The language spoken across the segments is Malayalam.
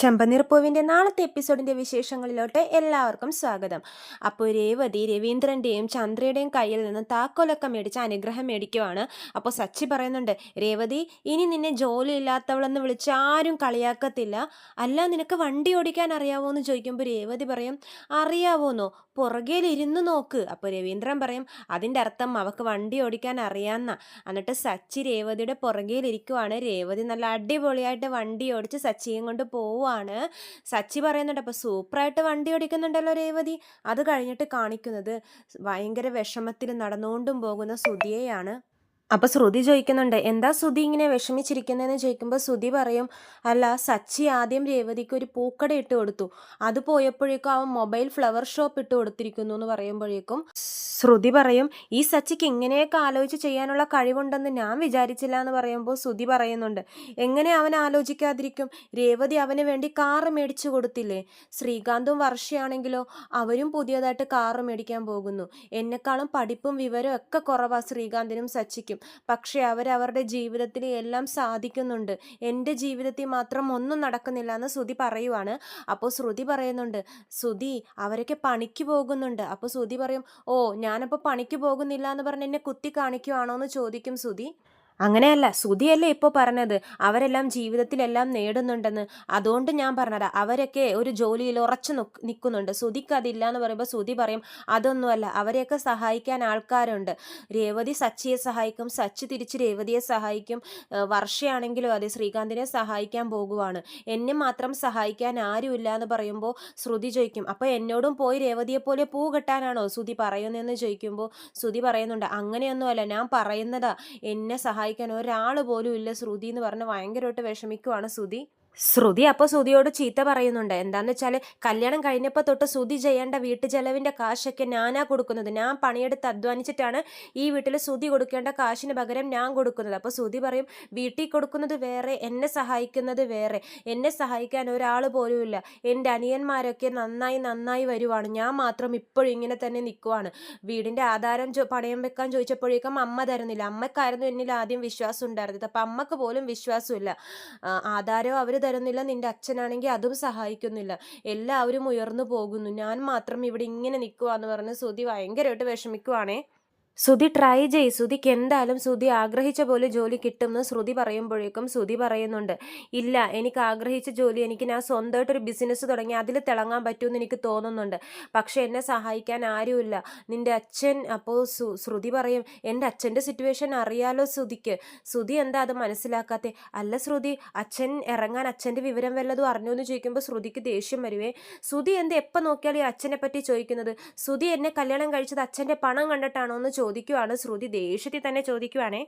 ചെമ്പനീർപ്പൂവിന്റെ നാളത്തെ എപ്പിസോഡിന്റെ വിശേഷങ്ങളിലോട്ട് എല്ലാവർക്കും സ്വാഗതം. അപ്പോൾ രേവതി രവീന്ദ്രന്റെയും ചന്ദ്രയുടെയും കയ്യിൽ നിന്ന് താക്കോലൊക്കെ മേടിച്ച് അനുഗ്രഹം മേടിക്കുവാണ്. അപ്പോൾ സച്ചി പറയുന്നുണ്ട് രേവതി ഇനി നിന്നെ ജോലി ഇല്ലാത്തവളെന്ന് വിളിച്ച് ആരും കളിയാക്കത്തില്ല. അല്ല നിനക്ക് വണ്ടി ഓടിക്കാൻ അറിയാവോ എന്ന് ചോദിക്കുമ്പോൾ രേവതി പറയും അറിയാവോന്നോ? പുറകേലിരുന്ന് നോക്ക്. അപ്പോൾ രവീന്ദ്രൻ പറയും അതിന്റെ അർത്ഥം അവൾക്ക് വണ്ടി ഓടിക്കാൻ അറിയാമെന്ന എന്നിട്ട് സച്ചി രേവതിയുടെ പുറകേലിരിക്കുവാണ്. രേവതി നല്ല അടിപൊളിയായിട്ട് വണ്ടി ഓടിച്ച് സച്ചിയും കൊണ്ട് പോവുകയാണ് സച്ചി പറയുന്നുണ്ട് അപ്പോൾ സൂപ്പറായിട്ട് വണ്ടി ഓടിക്കുന്നുണ്ടല്ലോ രേവതി. അത് കഴിഞ്ഞിട്ട് കാണിക്കുന്നത് ഭയങ്കര വിഷമത്തിൽ നടന്നുകൊണ്ടും പോകുന്ന സുധിയെയാണ്. അപ്പോൾ ശ്രുതി ചോദിക്കുന്നുണ്ട് എന്താ ശ്രുതി ഇങ്ങനെ വിഷമിച്ചിരിക്കുന്നതെന്ന് ചോദിക്കുമ്പോൾ ശ്രുതി പറയും അല്ല സച്ചി ആദ്യം രേവതിക്ക് ഒരു പൂക്കട ഇട്ട് കൊടുത്തു. അത് പോയപ്പോഴേക്കും അവൻ മൊബൈൽ ഫ്ലവർ ഷോപ്പ് ഇട്ട് കൊടുത്തിരിക്കുന്നു എന്ന് പറയുമ്പോഴേക്കും ശ്രുതി പറയും ഈ സച്ചിക്ക് ഇങ്ങനെയൊക്കെ ആലോചിച്ച് ചെയ്യാനുള്ള കഴിവുണ്ടെന്ന് ഞാൻ വിചാരിച്ചില്ല എന്ന് പറയുമ്പോൾ ശ്രുതി പറയുന്നുണ്ട് എങ്ങനെ അവൻ ആലോചിക്കാതിരിക്കും? രേവതി അവന് വേണ്ടി കാറ് മേടിച്ചു കൊടുത്തില്ലേ? ശ്രീകാന്തും വർഷയാണെങ്കിലോ അവരും പുതിയതായിട്ട് കാറ് മേടിക്കാൻ പോകുന്നു. എന്നെക്കാളും പഠിപ്പും വിവരവും ഒക്കെ കുറവാണ് ശ്രീകാന്തിനും സച്ചിക്കും. പക്ഷേ അവരവരുടെ ജീവിതത്തിൽ എല്ലാം സാധിക്കുന്നുണ്ട്. എന്റെ ജീവിതത്തിൽ മാത്രം ഒന്നും നടക്കുന്നില്ല എന്ന് ശ്രുതി പറയുവാണ്. അപ്പോൾ ശ്രുതി പറയുന്നുണ്ട് ശ്രുതി അവരൊക്കെ പണിക്ക് പോകുന്നുണ്ട്. അപ്പോൾ ശ്രുതി പറയും ഓ ഞാനപ്പോൾ പണിക്ക് പോകുന്നില്ല എന്ന് പറഞ്ഞ് എന്നെ കുത്തി കാണിക്കുവാണോ എന്ന് ചോദിക്കും ശ്രുതി. അങ്ങനെയല്ല സുധിയല്ലേ ഇപ്പോൾ പറഞ്ഞത്? അവരെല്ലാം ജീവിതത്തിലെല്ലാം നേടുന്നുണ്ടെന്ന്. അതുകൊണ്ട് ഞാൻ പറഞ്ഞതാ അവരൊക്കെ ഒരു ജോലിയിൽ ഉറച്ചു നിൽക്കുന്നുണ്ട് സുധിക്ക് അതില്ല എന്ന് പറയുമ്പോൾ സുധി പറയും അതൊന്നുമല്ല അവരെയൊക്കെ സഹായിക്കാൻ ആൾക്കാരുണ്ട്. രേവതി സച്ചിയെ സഹായിക്കും സച്ചി തിരിച്ച് രേവതിയെ സഹായിക്കും. വർഷയാണെങ്കിലും അതെ ശ്രീകാന്തിനെ സഹായിക്കാൻ പോകുവാണ്. എന്നെ മാത്രം സഹായിക്കാൻ ആരുമില്ല എന്ന് പറയുമ്പോൾ ശ്രുതി ചോദിക്കും അപ്പോൾ എന്നോടും പോയി രേവതിയെ പോലെ പൂ കെട്ടാനാണോ? സുധി പറയുന്നതെന്ന് ചോദിക്കുമ്പോൾ സുധി പറയുന്നുണ്ട് അങ്ങനെയൊന്നുമല്ല ഞാൻ പറയുന്നതാ എന്നെ സഹായി സഹായിക്കാൻ ഒരാൾ പോലും ഇല്ല ശ്രുതി എന്ന് പറഞ്ഞ് ഭയങ്കരമായിട്ട് വിഷമിക്കുവാണ് ശ്രുതി. ശ്രുതി അപ്പോൾ ശ്രുതിയോട് ചീത്ത പറയുന്നുണ്ട്. എന്താന്ന് വെച്ചാൽ കല്യാണം കഴിഞ്ഞപ്പോൾ തൊട്ട് ശ്രുതി ചെയ്യേണ്ട വീട്ടു ചെലവിന്റെ കാശൊക്കെ ഞാനാ കൊടുക്കുന്നത്. ഞാൻ പണിയെടുത്ത് അധ്വാനിച്ചിട്ടാണ് ഈ വീട്ടിൽ ശ്രുതി കൊടുക്കേണ്ട കാശിന് പകരം ഞാൻ കൊടുക്കുന്നത്. അപ്പോൾ ശ്രുതി പറയും വീട്ടിൽ കൊടുക്കുന്നത് വേറെ എന്നെ സഹായിക്കുന്നത് വേറെ. എന്നെ സഹായിക്കാൻ ഒരാൾ പോലുമില്ല എന്റെ അനിയന്മാരൊക്കെ നന്നായി നന്നായി വരുവാണ്. ഞാൻ മാത്രം ഇപ്പോഴും ഇങ്ങനെ തന്നെ നിൽക്കുവാണ് വീടിന്റെ ആധാരം പണയം വെക്കാൻ ചോദിച്ചപ്പോഴേക്കും അമ്മ തരുന്നില്ല. അമ്മക്കായിരുന്നു എന്നിൽ ആദ്യം വിശ്വാസം ഉണ്ടായിരുന്നത്. അപ്പം അമ്മയ്ക്ക് പോലും വിശ്വാസമില്ല. ആധാരം അവർ തരുന്നില്ല നിന്റെ അച്ഛനാണെങ്കിൽ അതും സഹായിക്കുന്നില്ല. എല്ലാവരും ഉയർന്നു പോകുന്നു. ഞാൻ മാത്രം ഇവിടെ ഇങ്ങനെ നിൽക്കുക എന്ന് പറഞ്ഞ് സുധി ഭയങ്കരമായിട്ട് വിഷമിക്കുവാണേ. ശ്രുതി ട്രൈ ചെയ്. ശ്രുതിക്ക് എന്തായാലും ശ്രുതി ആഗ്രഹിച്ച പോലെ ജോലി കിട്ടുമെന്ന് ശ്രുതി പറയുമ്പോഴേക്കും ശ്രുതി പറയുന്നുണ്ട്. ഇല്ല എനിക്ക് ആഗ്രഹിച്ച ജോലി എനിക്ക് ഞാൻ സ്വന്തമായിട്ടൊരു ബിസിനസ് തുടങ്ങി അതിൽ തിളങ്ങാൻ പറ്റുമെന്ന് എനിക്ക് തോന്നുന്നുണ്ട്. പക്ഷേ എന്നെ സഹായിക്കാൻ ആരുമില്ല. നിന്റെ അച്ഛൻ അപ്പോൾ ശ്രുതി പറയും എന്റെ അച്ഛന്റെ സിറ്റുവേഷൻ അറിയാലോ ശ്രുതിക്ക്. ശ്രുതി എന്താ അത് മനസ്സിലാക്കാത്തെ? അല്ല ശ്രുതി അച്ഛൻ ഇറങ്ങാൻ അച്ഛന്റെ വിവരം വല്ലതും അറിഞ്ഞു എന്ന് ചോദിക്കുമ്പോൾ ശ്രുതിക്ക് ദേഷ്യം വരുവേ. ശ്രുതി എന്ത് എപ്പോൾ നോക്കിയാലും ഈ അച്ഛനെ പറ്റി ചോദിക്കുന്നത്? ശ്രുതി എന്നെ കല്യാണം കഴിച്ചത് അച്ഛന്റെ പണം കണ്ടിട്ടാണോ എന്ന് ചോദിക്കുവാണ് ശ്രുതി ദേഷ്യത്തിൽ തന്നെ ചോദിക്കുവാണേ.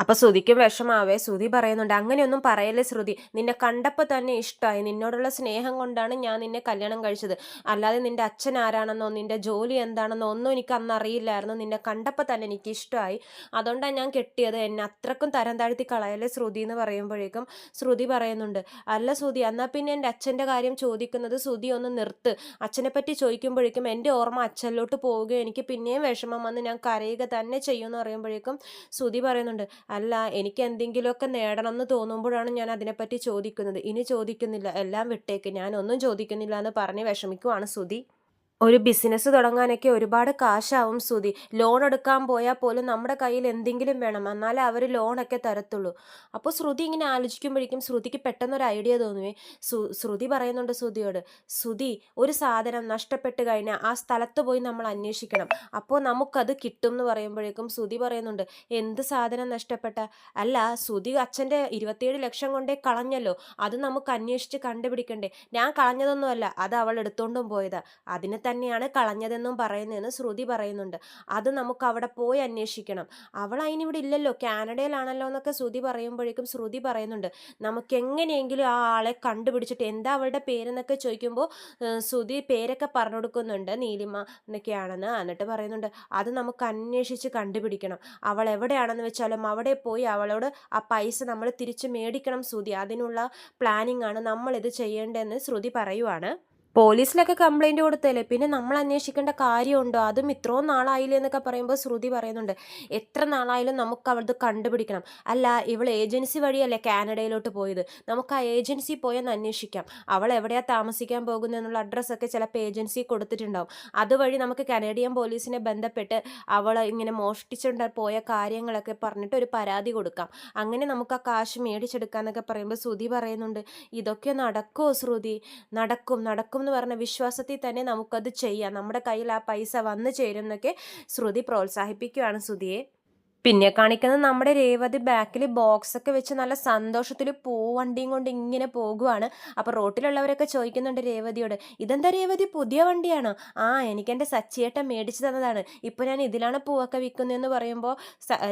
അപ്പൊ ശ്രുതിക്കും വിഷമാവേ. ശ്രുതി പറയുന്നുണ്ട് അങ്ങനെയൊന്നും പറയല്ലേ ശ്രുതി. നിന്നെ കണ്ടപ്പോൾ തന്നെ ഇഷ്ടമായി നിന്നോടുള്ള സ്നേഹം കൊണ്ടാണ് ഞാൻ നിന്നെ കല്യാണം കഴിച്ചത്. അല്ലാതെ നിന്റെ അച്ഛൻ ആരാണെന്നോ നിന്റെ ജോലി എന്താണെന്നോ ഒന്നും എനിക്ക് അന്ന് അറിയില്ലായിരുന്നു. നിന്നെ കണ്ടപ്പോൾ തന്നെ എനിക്ക് ഇഷ്ടമായി അതുകൊണ്ടാണ് ഞാൻ കെട്ടിയത്. എന്നെ അത്രക്കും തരം താഴ്ത്തി കളയല്ലേ ശ്രുതി എന്ന് പറയുമ്പോഴേക്കും ശ്രുതി പറയുന്നുണ്ട് അല്ല ശ്രുതി എന്നാൽ പിന്നെ എന്റെ അച്ഛന്റെ കാര്യം ചോദിക്കുന്നത് ശ്രുതി ഒന്ന് നിർത്ത്. അച്ഛനെ പറ്റി ചോദിക്കുമ്പോഴേക്കും എന്റെ ഓർമ്മ അച്ഛനിലോട്ട് പോവുകയും എനിക്ക് പിന്നെയും വിഷമം വന്ന് ഞാൻ കരയുക തന്നെ ചെയ്യുമെന്ന് പറയുമ്പോഴേക്കും ശ്രുതി പറയുന്നുണ്ട് അല്ല എനിക്ക് എന്തെങ്കിലുമൊക്കെ നേടണം എന്ന് തോന്നുമ്പോഴാണ് ഞാൻ അതിനെപ്പറ്റി ചോദിക്കുന്നത്. ഇനി ചോദിക്കുന്നില്ല. എല്ലാം വിട്ടേക്ക്. ഞാനൊന്നും ചോദിക്കുന്നില്ല എന്ന് പറഞ്ഞ് വിഷമിക്കുവാണ് സുധി. ഒരു ബിസിനസ് തുടങ്ങാനൊക്കെ ഒരുപാട് കാശാവും സുതി ലോൺ എടുക്കാൻ പോയാൽ പോലും നമ്മുടെ കയ്യിൽ എന്തെങ്കിലും വേണം. എന്നാലേ അവർ ലോണൊക്കെ തരത്തുള്ളൂ. അപ്പോൾ ശ്രുതി ഇങ്ങനെ ആലോചിക്കുമ്പോഴേക്കും ശ്രുതിക്ക് പെട്ടെന്നൊരു ഐഡിയ തോന്നുവേ. ശ്രുതി പറയുന്നുണ്ട് ശ്രുതിയോട് ശ്രുതി ഒരു സാധനം നഷ്ടപ്പെട്ട് കഴിഞ്ഞാൽ ആ സ്ഥലത്ത് പോയി നമ്മൾ അന്വേഷിക്കണം. അപ്പോൾ നമുക്കത് കിട്ടും എന്ന് പറയുമ്പോഴേക്കും ശ്രുതി പറയുന്നുണ്ട് എന്ത് സാധനം നഷ്ടപ്പെട്ട? അല്ല ശ്രുതി അച്ഛന്റെ ഇരുപത്തിയേഴ് ലക്ഷം കൊണ്ടേ കളഞ്ഞല്ലോ. അത് നമുക്ക് അന്വേഷിച്ച് കണ്ടുപിടിക്കണ്ടേ. ഞാൻ കളഞ്ഞതൊന്നുമല്ല അത് അവൾ എടുത്തോണ്ടും പോയതാ. അതിന് തന്നെയാണ് കളഞ്ഞതെന്നും പറയുന്നതെന്ന് ശ്രുതി പറയുന്നുണ്ട്. അത് നമുക്ക് അവിടെ പോയി അന്വേഷിക്കണം. അവൾ അതിനിവിടെ ഇല്ലല്ലോ. കാനഡയിലാണല്ലോ എന്നൊക്കെ ശ്രുതി പറയുമ്പോഴേക്കും ശ്രുതി പറയുന്നുണ്ട്. നമുക്ക് എങ്ങനെയെങ്കിലും ആ ആളെ കണ്ടുപിടിച്ചിട്ട് എന്താ അവളുടെ പേരെന്നൊക്കെ ചോദിക്കുമ്പോൾ ശ്രുതി പേരൊക്കെ പറഞ്ഞു കൊടുക്കുന്നുണ്ട് നീലിമ എന്നൊക്കെയാണെന്ന് എന്നിട്ട് പറയുന്നുണ്ട്. അത് നമുക്ക് അന്വേഷിച്ച് കണ്ടുപിടിക്കണം. അവൾ എവിടെയാണെന്ന് വെച്ചാലും അവിടെ പോയി അവളോട് ആ പൈസ നമ്മൾ തിരിച്ച് മേടിക്കണം ശ്രുതി. അതിനുള്ള പ്ലാനിങ് ആണ് നമ്മളിത് ചെയ്യേണ്ടതെന്ന് ശ്രുതി പറയുവാണ്. പോലീസിലൊക്കെ കംപ്ലൈന്റ് കൊടുത്തല്ലേ പിന്നെ നമ്മൾ അന്വേഷിക്കേണ്ട കാര്യമുണ്ടോ? അതും ഇത്രയും നാളായില്ലേ എന്നൊക്കെ പറയുമ്പോൾ ശ്രുതി പറയുന്നുണ്ട്. എത്ര നാളായാലും നമുക്ക് അവളത് കണ്ടുപിടിക്കണം. അല്ല ഇവൾ ഏജൻസി വഴിയല്ലേ കാനഡയിലോട്ട് പോയത്? നമുക്ക് ആ ഏജൻസി പോയി ഒന്ന് അന്വേഷിക്കാം. അവൾ എവിടെയാണ് താമസിക്കാൻ പോകുന്നതെന്നുള്ള അഡ്രസ്സൊക്കെ ചിലപ്പോൾ ഏജൻസി കൊടുത്തിട്ടുണ്ടാവും. അതുവഴി നമുക്ക് കനേഡിയൻ പോലീസിനെ ബന്ധപ്പെട്ട് അവൾ ഇങ്ങനെ മോഷ്ടിച്ചുകൊണ്ട് പോയ കാര്യങ്ങളൊക്കെ പറഞ്ഞിട്ട് ഒരു പരാതി കൊടുക്കാം. അങ്ങനെ നമുക്ക് ആ കാശ് മേടിച്ചെടുക്കാമെന്നൊക്കെ പറയുമ്പോൾ ശ്രുതി പറയുന്നുണ്ട്. ഇതൊക്കെ നടക്കുമോ ശ്രുതി? നടക്കും നടക്കും. എന്ന് പറഞ്ഞ വിശ്വാസത്തിൽ തന്നെ നമുക്കത് ചെയ്യാം. നമ്മുടെ കയ്യിൽ ആ പൈസ വന്നു ചേരും എന്നൊക്കെ ശ്രുതി പ്രോത്സാഹിപ്പിക്കുകയാണ് ശ്രുതിയെ. പിന്നെ കാണിക്കുന്നത് നമ്മുടെ രേവതി ബാക്കിൽ ബോക്സ് ഒക്കെ വെച്ച് നല്ല സന്തോഷത്തിൽ പൂവണ്ടിയും കൊണ്ട് ഇങ്ങനെ പോകുവാണ്. അപ്പോൾ റോട്ടിലുള്ളവരൊക്കെ ചോദിക്കുന്നുണ്ട് രേവതിയോട് ഇതെന്താ രേവതി പുതിയ വണ്ടിയാണോ? ആ എനിക്ക് എന്റെ സച്ചിയേട്ട മേടിച്ചു തന്നതാണ്. ഇപ്പോൾ ഞാൻ ഇതിലാണ് പൂവൊക്കെ വിൽക്കുന്നതെന്ന് പറയുമ്പോൾ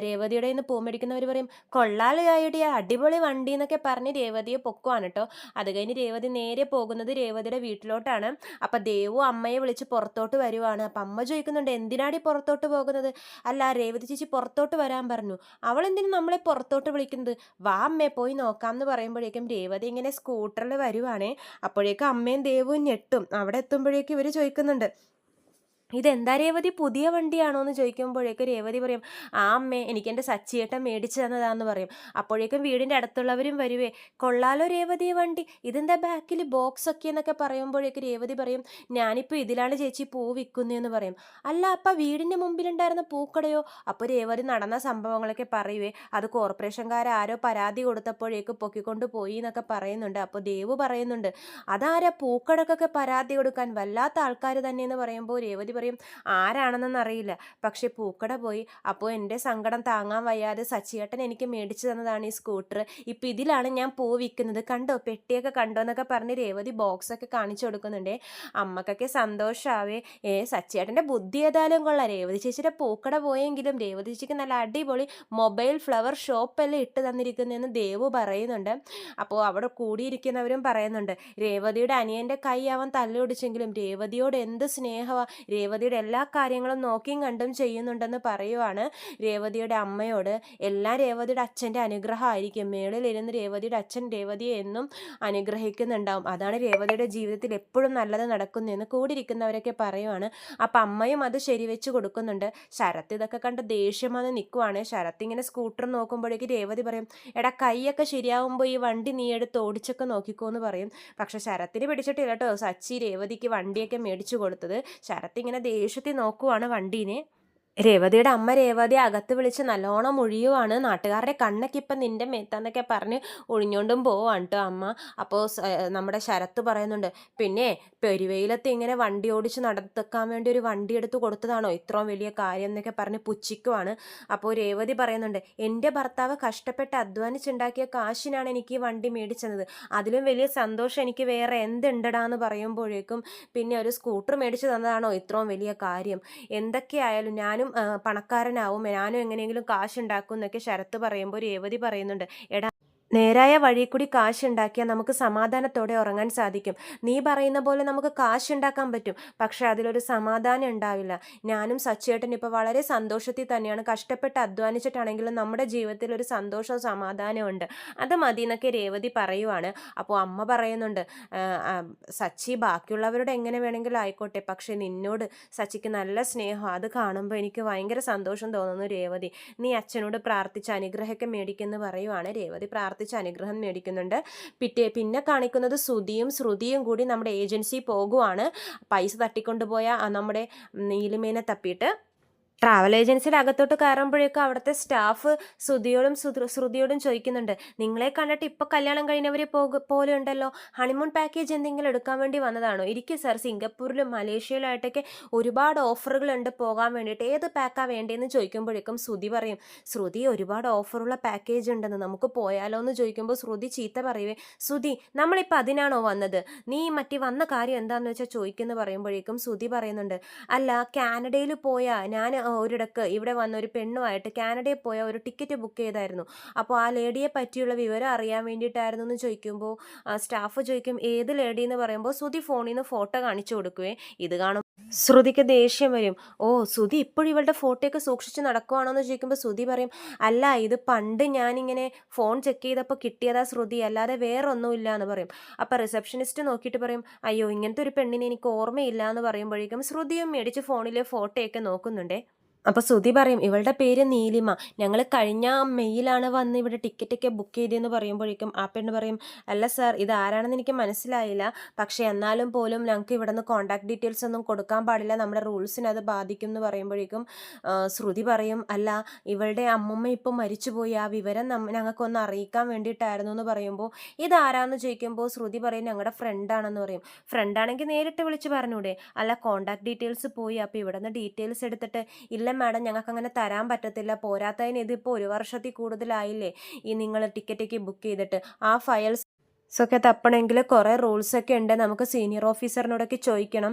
രേവതിയുടെ നിന്ന് പൂ മേടിക്കുന്നവർ പറയും കൊള്ളാലായിടിയ അടിപൊളി വണ്ടി എന്നൊക്കെ പറഞ്ഞ് രേവതിയെ പൊക്കുവാണ് കേട്ടോ അത് കഴിഞ്ഞ് രേവതി നേരെ പോകുന്നത് രേവതിയുടെ വീട്ടിലോട്ടാണ്. അപ്പോൾ ദേവു അമ്മയെ വിളിച്ച് പുറത്തോട്ട് വരുവാണ്. അപ്പം അമ്മ ചോദിക്കുന്നുണ്ട് എന്തിനാടി പുറത്തോട്ട് പോകുന്നത്? അല്ല രേവതി ചേച്ചി പുറത്തോട്ട് വരാൻ പറഞ്ഞു. അവൾ എന്തിനു നമ്മളെ പുറത്തോട്ട് വിളിക്കുന്നത്? വാ അമ്മേ പോയി നോക്കാം എന്ന് പറയുമ്പോഴേക്കും രേവതി ഇങ്ങനെ സ്കൂട്ടറിൽ വരുവാണേ. അപ്പോഴേക്കും അമ്മയും ദേവും ഞെട്ടും. അവിടെ എത്തുമ്പോഴേക്കും ഇവർ ചോദിക്കുന്നുണ്ട് ഇതെന്താ രേവതി പുതിയ വണ്ടിയാണോ എന്ന് ചോദിക്കുമ്പോഴേക്ക് രേവതി പറയും ആ അമ്മേ എനിക്ക് എന്റെ സച്ചിയേട്ടൻ മേടിച്ചു തന്നതാന്ന് പറയും. അപ്പോഴേക്കും വീടിന്റെ അടുത്തുള്ളവരും വരുവേ കൊള്ളാലോ രേവതി വണ്ടി. ഇതെന്താ ബാക്കിൽ ബോക്സ് ഒക്കെ എന്നൊക്കെ പറയുമ്പോഴേക്ക് രേവതി പറയും ഞാനിപ്പോൾ ഇതിലാണ് ചേച്ചി പൂ വിൽക്കുന്നതെന്ന് പറയും. അല്ല അപ്പം വീടിന്റെ മുമ്പിലുണ്ടായിരുന്ന പൂക്കടയോ? അപ്പോൾ രേവതി നടന്ന സംഭവങ്ങളൊക്കെ പറയുവേ അത് കോർപ്പറേഷൻകാരോ പരാതി കൊടുത്തപ്പോഴേക്ക് പൊക്കിക്കൊണ്ട് പോയി എന്നൊക്കെ പറയുന്നുണ്ട്. അപ്പോൾ ദേവ് പറയുന്നുണ്ട് അതാരാ പൂക്കടക്കൊക്കെ പരാതി കൊടുക്കാൻ വല്ലാത്ത ആൾക്കാർ തന്നെയെന്ന് പറയുമ്പോൾ രേവതി പറയും ആരാണെന്നൊന്നും അറിയില്ല. പക്ഷേ പൂക്കട പോയി. അപ്പോൾ എന്റെ സങ്കടം താങ്ങാൻ വയ്യാതെ സച്ചിയേട്ടൻ എനിക്ക് മേടിച്ചു തന്നതാണ് ഈ സ്കൂട്ടർ. ഇപ്പം ഇതിലാണ് ഞാൻ പൂ വിൽക്കുന്നത്. കണ്ടോ? പെട്ടിയൊക്കെ കണ്ടോ എന്നൊക്കെ പറഞ്ഞ് രേവതി ബോക്സൊക്കെ കാണിച്ചു കൊടുക്കുന്നുണ്ടേ. അമ്മക്കൊക്കെ സന്തോഷമാവേ ഏ സച്ചിയേട്ടന്റെ ബുദ്ധി ഏതായാലും കൊള്ളാം. രേവതി ചേച്ചിയുടെ പൂക്കട പോയെങ്കിലും രേവതി ചേച്ചിക്ക് നല്ല അടിപൊളി മൊബൈൽ ഫ്ലവർ ഷോപ്പെല്ലാം ഇട്ട് തന്നിരിക്കുന്നതെന്ന് ദേവു പറയുന്നുണ്ട്. അപ്പോൾ അവിടെ കൂടിയിരിക്കുന്നവരും പറയുന്നുണ്ട് രേവതിയുടെ അനിയന്റെ കൈ അവൻ തല്ലൊടിച്ചെങ്കിലും രേവതിയോട് എന്ത് സ്നേഹമാണ് രേവതിയുടെ എല്ലാ കാര്യങ്ങളും നോക്കിയും കണ്ടും ചെയ്യുന്നുണ്ടെന്ന് പറയുവാണ് രേവതിയുടെ അമ്മയോട്. എല്ലാം രേവതിയുടെ അച്ഛന്റെ അനുഗ്രഹമായിരിക്കും. മേളിലിരുന്ന് രേവതിയുടെ അച്ഛൻ രേവതിയെ എന്നും അനുഗ്രഹിക്കുന്നുണ്ടാവും. അതാണ് രേവതിയുടെ ജീവിതത്തിൽ എപ്പോഴും നല്ലത് നടക്കുന്നതെന്ന് കൂടിയിരിക്കുന്നവരൊക്കെ പറയുവാണ്. അപ്പം അമ്മയും അത് ശരിവെച്ച് കൊടുക്കുന്നുണ്ട്. ശരത്ത് ഇതൊക്കെ കണ്ട് ദേഷ്യം വന്ന് നിൽക്കുവാണ് ശരത്ത് ഇങ്ങനെ സ്കൂട്ടർ നോക്കുമ്പോഴേക്ക് രേവതി പറയും എടാ കൈയൊക്കെ ശരിയാവുമ്പോൾ ഈ വണ്ടി നീ എടുത്ത് ഓടിച്ചൊക്കെ നോക്കിക്കോ എന്ന് പറയും. പക്ഷെ ശരത്തിന് പിടിച്ചിട്ടില്ല കേട്ടോ. സച്ചി രേവതിക്ക് വണ്ടിയൊക്കെ മേടിച്ചു കൊടുത്തത്. ശരത്ത് ഇങ്ങനെ ദേഷ്യത്തിൽ നോക്കുവാണ് വണ്ടീനെ. രേവതിയുടെ അമ്മ രേവതി അകത്ത് വിളിച്ച് നല്ലോണം ഒഴിയുവാണ് നാട്ടുകാരുടെ കണ്ണൊക്കെ ഇപ്പം നിന്റെ മേത്താന്നൊക്കെ പറഞ്ഞ് ഒഴിഞ്ഞോണ്ടും പോവാണ് കേട്ടോ അമ്മ. അപ്പോൾ നമ്മുടെ ശരത്ത് പറയുന്നുണ്ട് പിന്നെ പെരുവെയിലത്ത് ഇങ്ങനെ വണ്ടി ഓടിച്ച് നടത്തിക്കാൻ വേണ്ടി ഒരു വണ്ടി എടുത്ത് കൊടുത്തതാണോ? ഇത്രയും വലിയ കാര്യം എന്നൊക്കെ പറഞ്ഞ് പുച്ഛിക്കുവാണ്. അപ്പോൾ രേവതി പറയുന്നുണ്ട് എന്റെ ഭർത്താവ് കഷ്ടപ്പെട്ട് അധ്വാനിച്ചുണ്ടാക്കിയ കാശിനാണ് എനിക്ക് ഈ വണ്ടി മേടിച്ചത്. അതിലും വലിയ സന്തോഷം എനിക്ക് വേറെ എന്തുണ്ടടാന്ന് പറയുമ്പോഴേക്കും പിന്നെ ഒരു സ്കൂട്ടർ മേടിച്ചു തന്നതാണോ? ഇത്രയും വലിയ കാര്യം. എന്തൊക്കെയായാലും ഞാനും ഞാനും പണക്കാരനാവും. ഞാനും എങ്ങനെയെങ്കിലും കാശുണ്ടാക്കും എന്നൊക്കെ ശരത്ത് പറയുമ്പോൾ രേവതി പറയുന്നുണ്ട്. എടാ നേരായ വഴി കൂടി കാശുണ്ടാക്കിയാൽ നമുക്ക് സമാധാനത്തോടെ ഉറങ്ങാൻ സാധിക്കും. നീ പറയുന്ന പോലെ നമുക്ക് കാശുണ്ടാക്കാൻ പറ്റും. പക്ഷേ അതിലൊരു സമാധാനം ഉണ്ടാവില്ല. ഞാനും സച്ചേട്ടൻ ഇപ്പോൾ വളരെ സന്തോഷത്തിൽ തന്നെയാണ്. കഷ്ടപ്പെട്ട് അധ്വാനിച്ചിട്ടാണെങ്കിലും നമ്മുടെ ജീവിതത്തിൽ ഒരു സന്തോഷവും സമാധാനവും ഉണ്ട്. അത് മതി എന്നൊക്കെ രേവതി പറയുവാണ്. അപ്പോൾ അമ്മ പറയുന്നുണ്ട് സച്ചി ബാക്കിയുള്ളവരോട് എങ്ങനെ വേണമെങ്കിലും ആയിക്കോട്ടെ. പക്ഷേ നിന്നോട് സച്ചിക്ക് നല്ല സ്നേഹം. അത് കാണുമ്പോൾ എനിക്ക് ഭയങ്കര സന്തോഷം തോന്നുന്നു രേവതി. നീ അച്ഛനോട് പ്രാർത്ഥിച്ച് അനുഗ്രഹമൊക്കെ മേടിക്കുമെന്ന് പറയുവാണ് രേവതി പ്രാർത്ഥി പ്രാർത്ഥിച്ച് അനുഗ്രഹം മേടിക്കുന്നുണ്ട് പിറ്റേ പിന്നെ കാണിക്കുന്നത് ശ്രുതിയും ശ്രുതിയും കൂടി നമ്മുടെ ഏജൻസി പോകുവാണ്. പൈസ തട്ടിക്കൊണ്ടുപോയ നമ്മുടെ നീലിമേനെ തപ്പിയിട്ട് ട്രാവൽ ഏജൻസിയുടെ അകത്തോട്ട് കയറുമ്പോഴേക്കും അവിടുത്തെ സ്റ്റാഫ് ശ്രുതിയോടും ശ്രുതിയോടും ചോദിക്കുന്നുണ്ട്. നിങ്ങളെ കണ്ടിട്ട് ഇപ്പോൾ കല്യാണം കഴിഞ്ഞവരെ പോക പോലെ ഉണ്ടല്ലോ. ഹണിമൂൺ പാക്കേജ് എന്തെങ്കിലും എടുക്കാൻ വേണ്ടി വന്നതാണോ? ഇരിക്കും സാർ സിംഗപ്പൂരിലും മലേഷ്യയിലായിട്ടൊക്കെ ഒരുപാട് ഓഫറുകളുണ്ട് പോകാൻ വേണ്ടിയിട്ട്. ഏത് പാക്കാണ് വേണ്ടതെന്ന് ചോദിക്കുമ്പോഴേക്കും ശ്രുതി പറയും ശ്രുതി ഒരുപാട് ഓഫറുള്ള പാക്കേജ് ഉണ്ടെന്ന് നമുക്ക് പോയാലോ? എന്ന് ചോദിക്കുമ്പോൾ ശ്രുതി ചീത്ത പറയുവേ ശ്രുതി നമ്മളിപ്പോൾ അതിനാണോ വന്നത്? നീ മറ്റേ വന്ന കാര്യം എന്താണെന്ന് വെച്ചാൽ ചോദിക്കുന്നു പറയുമ്പോഴേക്കും ശ്രുതി പറയുന്നുണ്ട് അല്ല കാനഡയിൽ പോയാൽ ഞാൻ ഒരിടക്ക് ഇവിടെ വന്ന ഒരു പെണ്ണുമായിട്ട് കാനഡയിൽ പോയ ഒരു ടിക്കറ്റ് ബുക്ക് ചെയ്തായിരുന്നു. അപ്പോൾ ആ ലേഡിയെ പറ്റിയുള്ള വിവരം അറിയാൻ വേണ്ടിയിട്ടായിരുന്നു എന്ന് ചോദിക്കുമ്പോൾ സ്റ്റാഫ് ചോദിക്കും ഏത് ലേഡി? എന്ന് പറയുമ്പോൾ ശ്രുതി ഫോണിൽ നിന്ന് ഫോട്ടോ കാണിച്ചു കൊടുക്കുവേ ഇത് കാണും. ശ്രുതിക്ക് ദേഷ്യം വരും. ഓ ശ്രുതി ഇപ്പോഴും ഇവളുടെ ഫോട്ടോയൊക്കെ സൂക്ഷിച്ച് നടക്കുവാണോ എന്ന് ചോദിക്കുമ്പോൾ ശ്രുതി പറയും അല്ല ഇത് പണ്ട് ഞാനിങ്ങനെ ഫോൺ ചെക്ക് ചെയ്തപ്പോൾ കിട്ടിയതാ ശ്രുതി അല്ലാതെ വേറെ ഒന്നുമില്ല എന്ന് പറയും. അപ്പോൾ റിസപ്ഷനിസ്റ്റ് നോക്കിയിട്ട് പറയും അയ്യോ ഇങ്ങനത്തെ ഒരു പെണ്ണിനെ എനിക്ക് ഓർമ്മയില്ല എന്ന് പറയുമ്പോഴേക്കും ശ്രുതിയും മേടിച്ച് ഫോണിലെ ഫോട്ടോയൊക്കെ നോക്കുന്നുണ്ടേ. അപ്പോൾ ശ്രുതി പറയും ഇവളുടെ പേര് നീലിമ. ഞങ്ങൾ കഴിഞ്ഞ മെയ്യിലാണ് വന്ന് ഇവിടെ ടിക്കറ്റൊക്കെ ബുക്ക് ചെയ്തതെന്ന് പറയുമ്പോഴേക്കും ആ പെണ്ണ് പറയും അല്ല സാർ ഇത് ആരാണെന്ന് എനിക്ക് മനസ്സിലായില്ല. പക്ഷേ എന്നാലും പോലും ഞങ്ങൾക്ക് ഇവിടെ നിന്ന് കോൺടാക്ട് ഡീറ്റെയിൽസ് ഒന്നും കൊടുക്കാൻ പാടില്ല. നമ്മുടെ റൂൾസിനെ അത് ബാധിക്കും എന്ന് പറയുമ്പോഴേക്കും ശ്രുതി പറയും അല്ല ഇവളുടെ അമ്മമ്മ ഇപ്പം മരിച്ചുപോയി. ആ വിവരം ഞങ്ങൾക്കൊന്ന് അറിയിക്കാൻ വേണ്ടിയിട്ടായിരുന്നു എന്ന് പറയുമ്പോൾ ഇതാരാന്ന് ചോദിക്കുമ്പോൾ ശ്രുതി പറയും ഞങ്ങളുടെ ഫ്രണ്ടാണെന്ന് പറയും. ഫ്രണ്ടാണെങ്കിൽ നേരിട്ട് വിളിച്ച് പറഞ്ഞൂടെ. അല്ല കോൺടാക്ട് ഡീറ്റെയിൽസ് പോയി. അപ്പോൾ ഇവിടെ നിന്ന് ഡീറ്റെയിൽസ് എടുത്തിട്ട് ഇല്ല മാഡം ഞങ്ങൾക്ക് അങ്ങനെ തരാൻ പറ്റത്തില്ല. പോരാത്തതിന് ഇതിപ്പോൾ ഒരു വർഷത്തിൽ കൂടുതലായില്ലേ? ഈ നിങ്ങൾ ടിക്കറ്റൊക്കെ ബുക്ക് ചെയ്തിട്ട് ആ ഫയൽസ് ഒക്കെ തപ്പണമെങ്കിൽ കുറേ റൂൾസൊക്കെ ഉണ്ട്. നമുക്ക് സീനിയർ ഓഫീസറിനോടൊക്കെ ചോദിക്കണം.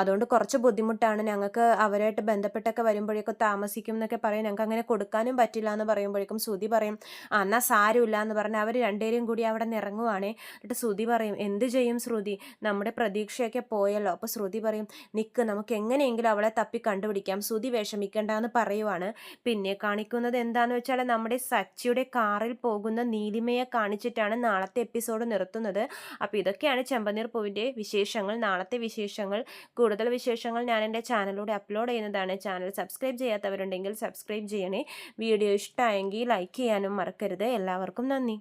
അതുകൊണ്ട് കുറച്ച് ബുദ്ധിമുട്ടാണ്. ഞങ്ങൾക്ക് അവരായിട്ട് ബന്ധപ്പെട്ടൊക്കെ വരുമ്പോഴേക്കും താമസിക്കും എന്നൊക്കെ പറയും. ഞങ്ങൾക്ക് അങ്ങനെ കൊടുക്കാനും പറ്റില്ല എന്ന് പറയുമ്പോഴേക്കും സുതി പറയും എന്നാൽ സാരമില്ല എന്ന് പറഞ്ഞ് അവർ രണ്ടുപേരും കൂടി അവിടെ നിന്ന് ഇറങ്ങുവാണേ എന്നിട്ട് ശ്രുതി പറയും എന്ത് ചെയ്യും ശ്രുതി? നമ്മുടെ പ്രതീക്ഷയൊക്കെ പോയല്ലോ. അപ്പോൾ ശ്രുതി പറയും നിൽക്ക് നമുക്ക് എങ്ങനെയെങ്കിലും അവളെ തപ്പി കണ്ടുപിടിക്കാം. ശ്രുതി വിഷമിക്കേണ്ട എന്ന് പറയുവാണ്. പിന്നെ കാണിക്കുന്നത് എന്താണെന്ന് വെച്ചാൽ നമ്മുടെ സച്ചിയുടെ കാറിൽ പോകുന്ന നീലിമയെ കാണിച്ചിട്ടാണ് നാളത്തെ എപ്പിസോഡ് നിർത്തുന്നത്. അപ്പോൾ ഇതൊക്കെയാണ് ചെമ്പനീർ പൂവിന്റെ വിശേഷങ്ങൾ. നാളത്തെ വിശേഷങ്ങൾ കൂടുതൽ വിശേഷങ്ങൾ ഞാൻ എന്റെ ചാനലിലൂടെ അപ്ലോഡ് ചെയ്യുന്നതാണ്. ചാനൽ സബ്സ്ക്രൈബ് ചെയ്യാത്തവരുണ്ടെങ്കിൽ സബ്സ്ക്രൈബ് ചെയ്യണേ. വീഡിയോ ഇഷ്ടമായെങ്കിൽ ലൈക്ക് ചെയ്യാനും മറക്കരുത്. എല്ലാവർക്കും നന്ദി.